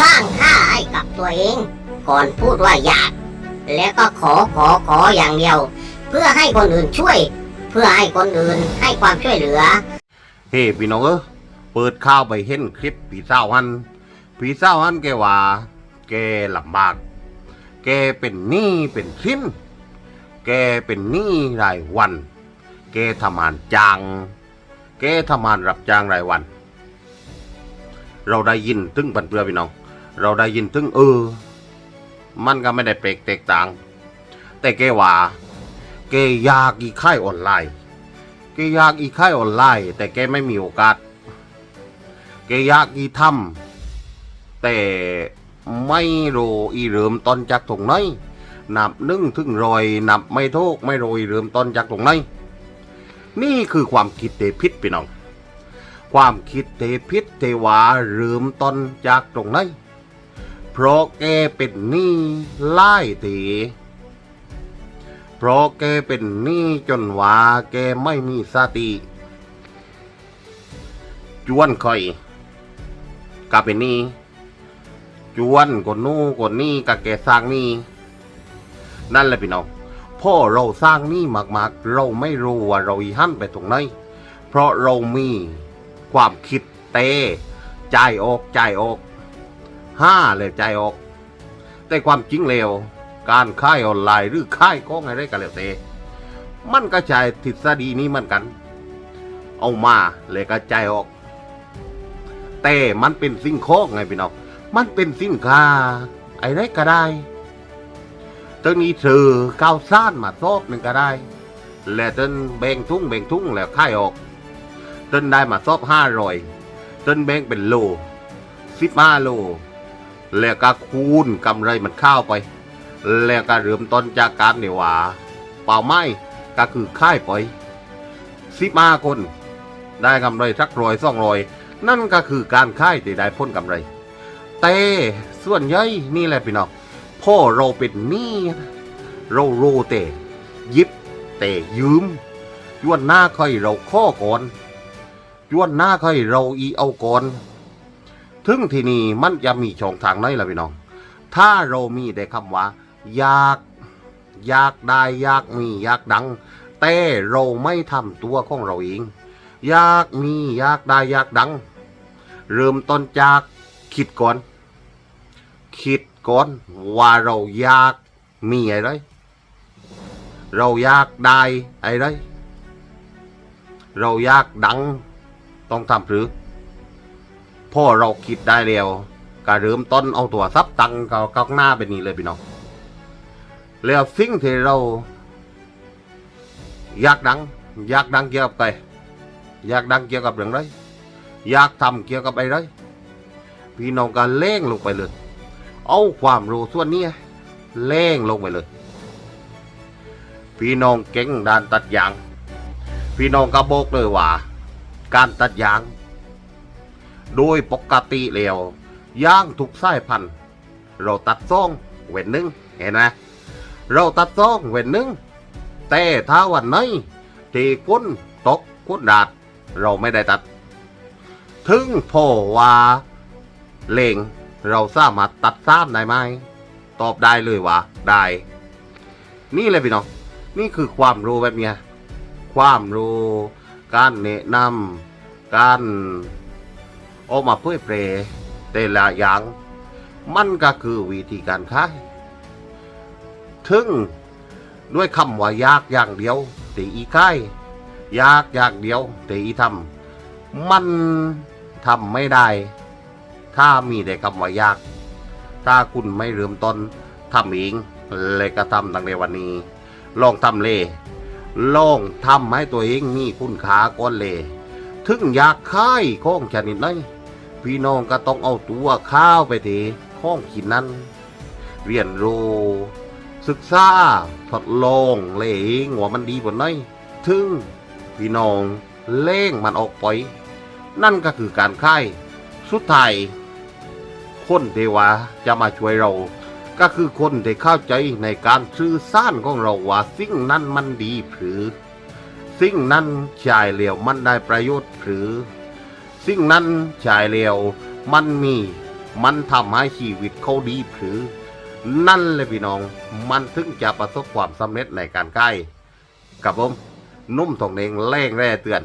สร้างค่าให้กับตัวเอง ก่อนพูดว่าอยาก แล้วก็ขอขอขออย่างเดียว เพื่อให้คนอื่นช่วย เพื่อให้คนอื่นให้ความช่วยเหลือ เฮ้พี่น้องเออเปิดข้าวไปเห็นคลิปผีเศร้าหันผีเศร้าหันแกว่าแกลำบาก แกเป็นหนี้เป็นชิ้นแกเป็นหนี้รายวัน แกทำงานจาง แกทำงานรับจ้างรายวัน เราได้ยินถึงปันเปลือพี่น้อง เราได้ยินถึงเออ มันก็ไม่ได้เปลกแตกต่าง แต่แกว่าแกอยากอีค่ายออนไลน์แกอยากอีค่ายออนไลน์ แต่แกไม่มีโอกาสแกอยากอีทำแต่ไม่รู้อีเริ่มต้นจากตรงไหนนับนึ่งถึงรอยนับไม่โทกไม่รู้อีเริ่มต้นจากตรงไหนนี่คือความคิดเทพิษพี่น้อง ความคิดเทพิษเทวาเริ่มต้นจากตรงไหน เพราะแกเป็นหนี้ไล่ตีเพราะแกเป็นหนี้จนว่าแกไม่มีสติ จวนคอยก็เป็นหนี้จวนคนนู้นคนนี้ก็แกสร้างหนี้นั่นแหละพี่น้องพ่อเราสร้างหนี้มากๆ เราไม่รู้ว่าเราอีหันไปตรงไหนเพราะเรามีความคิดเตใจออกใจออก ห้าเลยใจออก แต่ความจริงแล้วการค่ายออนไลน์หรือค่ายของอะไรก็แล้วแต่มันก็ใช้ทฤษฎีนี้มือนกัน เอามาเลยก็ใจายออก แต่มันเป็นสิ่งของไงพี่น้องมันเป็นสินค้าไอ้ไรก็ได้ตอนนี้เธอก้าวซ่านมาซอบหนึ่งก็ได้ แล้วจนแบ่งทุ่งแบ่งทุ่งแล้วค่ายออกจนได้มาซอบห้าร้อยจนแบ่งเป็นโลสิบห้าโล แล้วก็คูณกำไรมันเข้าไป แล้วก็เริ่มต้นจากการเดียวว่าเป่าไม้ก็คือค่ายไปสิบห้าคน ได้กำไรสักร้อยสองร้อยนั่นก็คือการค่ายที่ได้พ้นกำไร แต่ส่วนใหญ่นี่แหละพี่น้องพ่อเราเป็นหนี้เราโรแต่ยิบแต่ยืมจวนหน้าค่อยเราข้อก่อนจวนหน้าค่อยเราอีเอาก่อน ถึงที่นี่มันจะมีช่องทางไหนล่ะพี่น้อง ถ้าเรามีแต่คำว่า อยากอยากได้อยากมีอยากดัง แต่เราไม่ทำตัวของเราเอง อยากมีอยากได้อยากดัง เริ่มต้นจากคิดก่อน คิดก่อนว่าเราอยากมีอะไร เราอยากได้อะไร เราอยากดังต้องทำหรือ พอเราคิดได้แล้วก็เริ่มต้นเอาตัวซับตังกับก้าวหน้าไปนี่เลยพี่น้องแล้วสิ่งที่เราอยากดัง อยากดังเกี่ยวกับใครอยากดังเกี่ยวกับเรื่องไรอยากทำเกี่ยวกับอะไรพี่น้องก็เล่งลงไปเลย เอาความรู้ส่วนนี้เล่งลงไปเลย พี่น้องเก่งด้านตัดยาง พี่น้องก็บอกเลยว่า การตัดยาง โดยปกติแล้วย่างทุกสายพันธุ์ เราตัดซ่องเว้นหนึ่งเห็นไหมเราตัดซ่องเว้นหนึ่งแต่ถ้าวันไหนที่ก้นตกก้นดาดเราไม่ได้ตัด ถึงพ่อว่าเลงเราสามารถตัดซ้ำได้ไหม ตอบได้เลยว่าได้ นี่เลยพี่น้อง นี่คือความรู้แบบเนี้ย ความรู้ การแนะนำการ ออกมาเผยแพร่แต่ละอย่างมันก็คือวิธีการขายถึงด้วยคำว่ายากอย่างเดียวแต่อีกายยากอย่างเดียวแต่อีทำมันทำไม่ได้ ถ้ามีแต่คำว่ายาก ถ้าคุณไม่เริ่มต้นทำเองเลยก็ทำตั้งในวันนี้ ลองทำเลยลองทำให้ตัวเองมีคุณค่าก่อนเลยถึงอยากค่ายของชนิดไหน พี่น้องก็ต้องเอาตัวข้าวไปทีข้องขินนั้น เรียนรู้ศึกษาทดลองเลยเองว่ามันดีกว่าไหนถึงพี่น้องเล่งมันออกไป นั่นก็คือการค่ายสุดท้ายคนเทวาจะมาช่วยเรา ก็คือคนที่เข้าใจในการสื่อสารของเราว่าสิ่งนั้นมันดีหรือ สิ่งนั้นชายเหลียวมันได้ประโยชน์หรือ สิ่งนั้นชายเลวมันมี มันทำให้ชีวิตเขาดีหรือ นั่นเลยพี่น้อง มันถึงจะประสบความสำเร็จในการใกล้กับผมนุ่มทองเดงแรงแร่เตือน